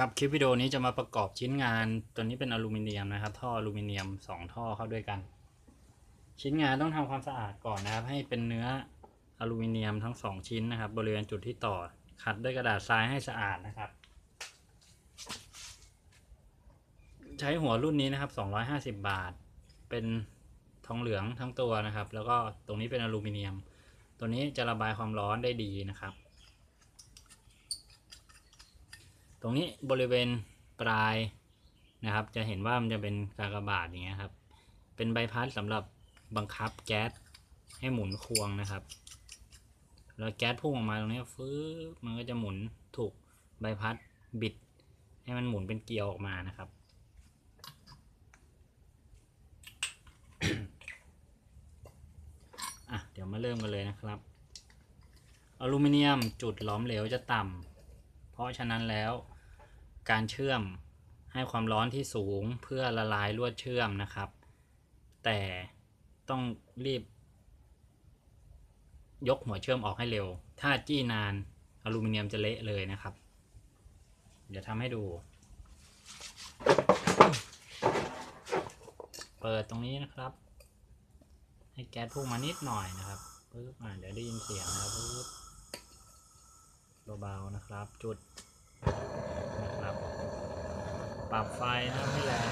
ครับคลิปวิดีโอนี้จะมาประกอบชิ้นงานตัวนี้เป็นอลูมิเนียมนะครับ ท่ออลูมิเนียมสองท่อเข้าด้วยกัน ชิ้นงานต้องทำความสะอาดก่อนนะครับ ให้เป็นเนื้ออลูมิเนียมทั้งสองชิ้นนะครับ บริเวณจุดที่ต่อขัดด้วยกระดาษทรายให้สะอาดนะครับ ใช้หัวรุ่นนี้นะครับ 250 บาท เป็นทองเหลืองทั้งตัวนะครับ แล้วก็ตรงนี้เป็นอลูมิเนียม ตัวนี้จะระบายความร้อนได้ดีนะครับ ตรงนี้บริเวณปลายนะครับ จะเห็นว่ามันจะเป็นกากบาทอย่างเงี้ยครับ เป็นใบพัดสำหรับบังคับแก๊สให้หมุนควงนะครับ แล้วแก๊สพุ่งออกมาตรงนี้ฟื้มันก็จะหมุนถูกใบพัดบิด ให้มันหมุนเป็นเกลียวออกมานะครับ อะเดี๋ยวมาเริ่มกันเลยนะครับอลูมิเนียมจุดหลอมเหลวจะต่ำเพราะฉะนั้นแล้ว การเชื่อมให้ความร้อนที่สูงเพื่อละลายลวดเชื่อมนะครับ แต่ต้องรีบ ยกหัวเชื่อมออกให้เร็ว ถ้าจี้นานอลูมิเนียมจะเละเลยนะครับ เดี๋ยวทำให้ดู เปิดตรงนี้นะครับ ให้แก๊สพุ่งมานิดหน่อยนะครับปึ๊บอ่าเดี๋ยวได้ยินเสียงนะครับปึ๊บเบาๆนะครับ จุด รับไฟนะไม่แรง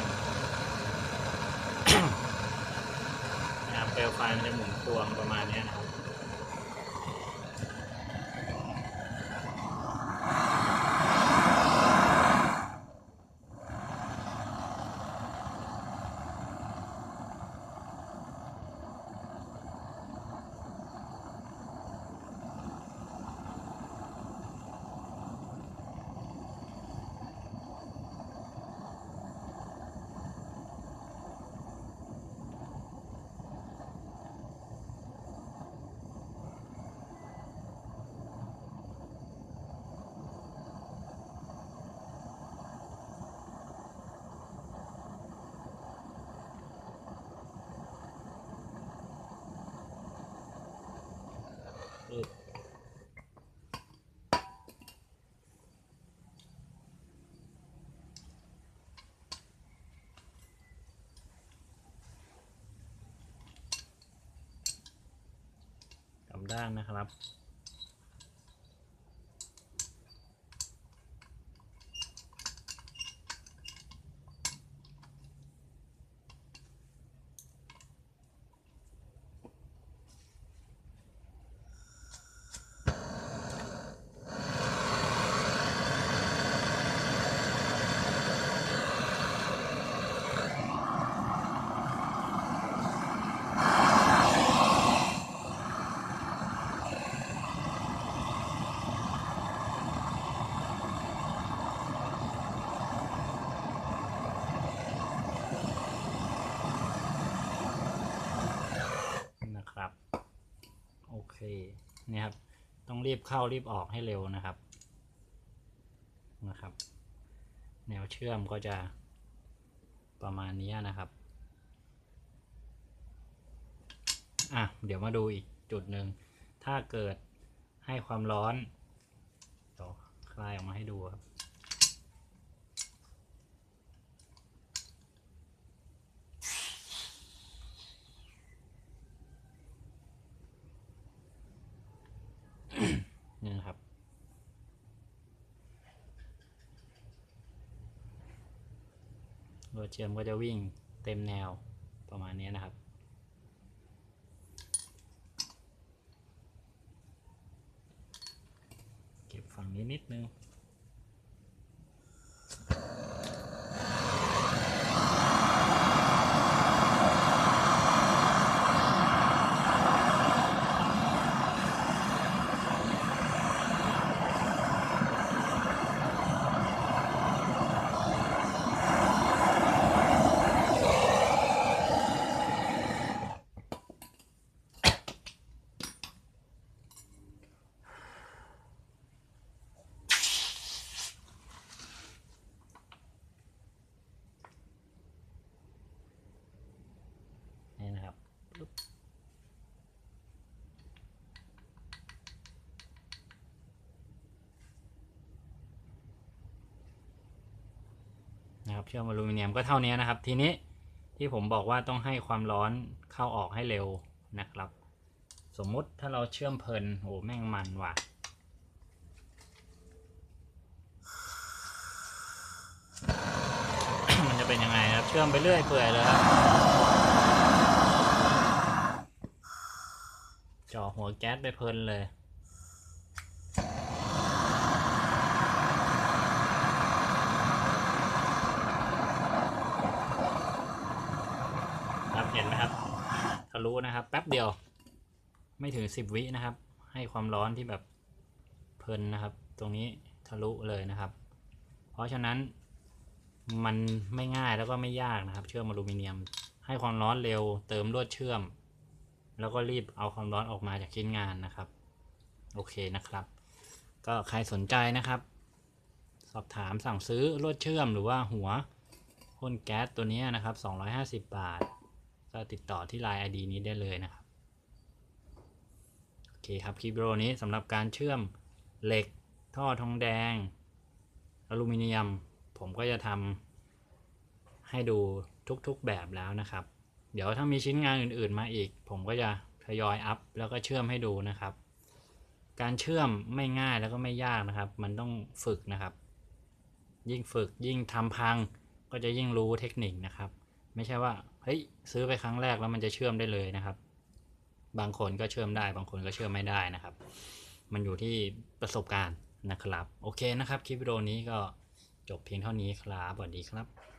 นะครับเปลวไฟมันจะหมุนพวงประมาณนี้นะครับ ด้านนะครับนะครับ โอเคเนี่ครับ ต้องรีบเข้ารีบออกให้เร็วนะครับนะครับ แนวเชื่อมก็จะประมาณนี้นะครับ อะ เดี๋ยวมาดูอีกจุดหนึ่ง ถ้าเกิดให้ความร้อนเดี๋ยวคลายออกมาให้ดูครับ นี่นะครับ รถเชื่อมก็จะวิ่งเต็มแนวประมาณนี้นะครับ เก็บฝั่งนี้นิดนึง เชื่อมอลูมิเนียมก็เท่านี้นะครับ ทีนี้ที่ผมบอกว่าต้องให้ความร้อนเข้าออกให้เร็วนะครับ สมมุติถ้าเราเชื่อมเพลินโอ้แม่งมันว่ะมันจะเป็นยังไงครับเชื่อมไปเรื่อยเปื่อยเลยครับจ่อหัวแก๊สไปเพลินเลย ครับ เห็นไหมครับทะลุนะครับแป๊บเดียว ไม่ถึงสิบวินะครับ ให้ความร้อนที่แบบเพลินนะครับ ตรงนี้ทะลุเลยนะครับ เพราะฉะนั้นมันไม่ง่ายแล้วก็ไม่ยากนะครับ เชื่อมอลูมิเนียม ให้ความร้อนเร็วเติมลวดเชื่อม แล้วก็รีบเอาความร้อนออกมาจากชิ้นงานนะครับ โอเคนะครับ ก็ใครสนใจนะครับ สอบถามสั่งซื้อลวดเชื่อมหรือว่าหัวพ่นแก๊สตัวนี้นะครับ 250 บาท ก็ติดต่อที่ Line ID นี้ได้เลยนะครับ โอเคครับคลิปวิดีโอนี้สำหรับการเชื่อมเหล็ก ท่อทองแดง อลูมิเนียม ผมก็จะทำให้ดูทุกๆแบบแล้วนะครับ เดี๋ยวถ้ามีชิ้นงานอื่นๆมาอีก ผมก็จะทยอยอัพแล้วก็เชื่อมให้ดูนะครับ การเชื่อมไม่ง่ายแล้วก็ไม่ยากนะครับ มันต้องฝึกนะครับ ยิ่งฝึกยิ่งทำพังก็จะยิ่งรู้เทคนิคนะครับ ไม่ใช่ว่าเฮ้ยซื้อไปครั้งแรกแล้วมันจะเชื่อมได้เลยนะครับ บางคนก็เชื่อมได้ บางคนก็เชื่อมไม่ได้นะครับ มันอยู่ที่ประสบการณ์นะครับ โอเคนะครับ คลิปวิดีโอนี้ก็จบเพียงเท่านี้ครับสวัสดีครับ